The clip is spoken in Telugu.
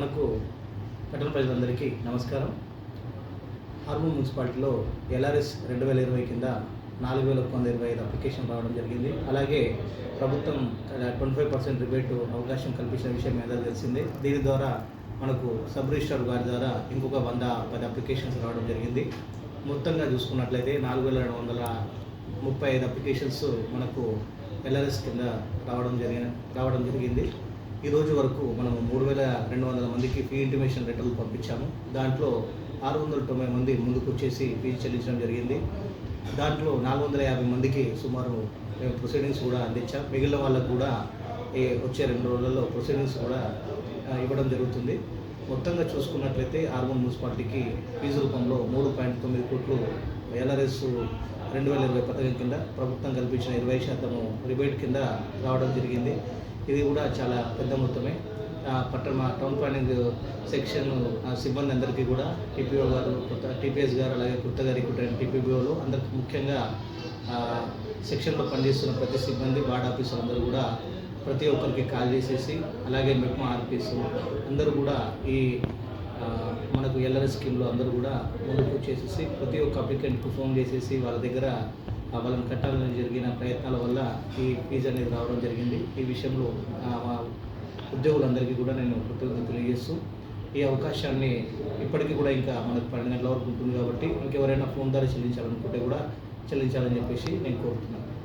మనకు పట్టణ ప్రజలందరికీ నమస్కారం. హార్మోన్ మున్సిపాలిటీలో ఎల్ఆర్ఎస్ రెండు వేల ఇరవై కింద నాలుగు వేల ఒక వంద ఇరవై ఐదు అప్లికేషన్ రావడం జరిగింది. అలాగే ప్రభుత్వం ట్వంటీ ఫైవ్ పర్సెంట్ రిబేట్ అవకాశం కల్పించిన విషయం ఏదో తెలిసింది. దీని ద్వారా మనకు సబ్ రిజిస్టర్ గారి ద్వారా ఇంకొక వంద పది అప్లికేషన్స్ రావడం జరిగింది. మొత్తంగా చూసుకున్నట్లయితే నాలుగు వేల రెండు వందల ముప్పై ఐదు అప్లికేషన్స్ మనకు ఎల్ఆర్ఎస్ కింద రావడం జరిగిన రావడం జరిగింది. ఈ రోజు వరకు మనం మూడు వేల రెండు వందల మందికి ఫీ ఇంటిమేషన్ లెటర్లు పంపించాము. దాంట్లో ఆరు వందల తొంభై మంది ముందుకు వచ్చేసి ఫీజు చెల్లించడం జరిగింది. దాంట్లో నాలుగు వందల యాభై మందికి సుమారు మేము ప్రొసీడింగ్స్ కూడా అందించాం. మిగిలిన వాళ్ళకు కూడా ఈ వచ్చే రెండు రోజులలో ప్రొసీడింగ్స్ కూడా ఇవ్వడం జరుగుతుంది. మొత్తంగా చూసుకున్నట్లయితే ఆర్మూర్ మున్సిపాలిటీకి ఫీజు రూపంలో మూడు పాయింట్ తొమ్మిది కోట్లు ఎల్ఆర్ఎస్ రెండు వేల ఇరవై పథకం కింద ప్రభుత్వం కల్పించిన ఇరవై శాతము రిబేట్ కింద రావడం జరిగింది. ఇది కూడా చాలా పెద్ద మొత్తమే. పట్టణ టౌన్ ప్లానింగ్ సెక్షన్ ఆ, సిబ్బంది అందరికీ కూడా టీపీఓ గారు కొత్త టీపీఎస్ గారు అలాగే కొత్త గారి అయిన టీపీబీఓలు అందరికి ముఖ్యంగా సెక్షన్లో పనిచేస్తున్న ప్రతి సిబ్బంది వార్డ్ ఆఫీసర్ అందరూ కూడా ప్రతి ఒక్కరికి కాల్ చేసేసి అలాగే మెప్మా ఆర్పీస్ అందరూ కూడా ఈ మనకు ఎల్ఆర్ఎస్ స్కీమ్లో అందరూ కూడా ముందుకు చేసేసి ప్రతి ఒక్క అప్లికెంట్కు ఫోన్ చేసేసి వాళ్ళ దగ్గర ఆ, వాళ్ళని కట్టాలని జరిగిన ప్రయత్నాల ఈ ఫీజు అనేది రావడం జరిగింది. ఈ విషయంలో మా ఉద్యోగులందరికీ కూడా నేను కృతజ్ఞత తెలియజేస్తూ ఈ అవకాశాన్ని ఇప్పటికీ కూడా ఇంకా మనకు పన్నెండు గంటల వరకు ఉంటుంది కాబట్టి ఇంకెవరైనా ఫోన్ ద్వారా చెల్లించాలనుకుంటే కూడా చెల్లించాలని చెప్పేసి నేను కోరుతున్నాను.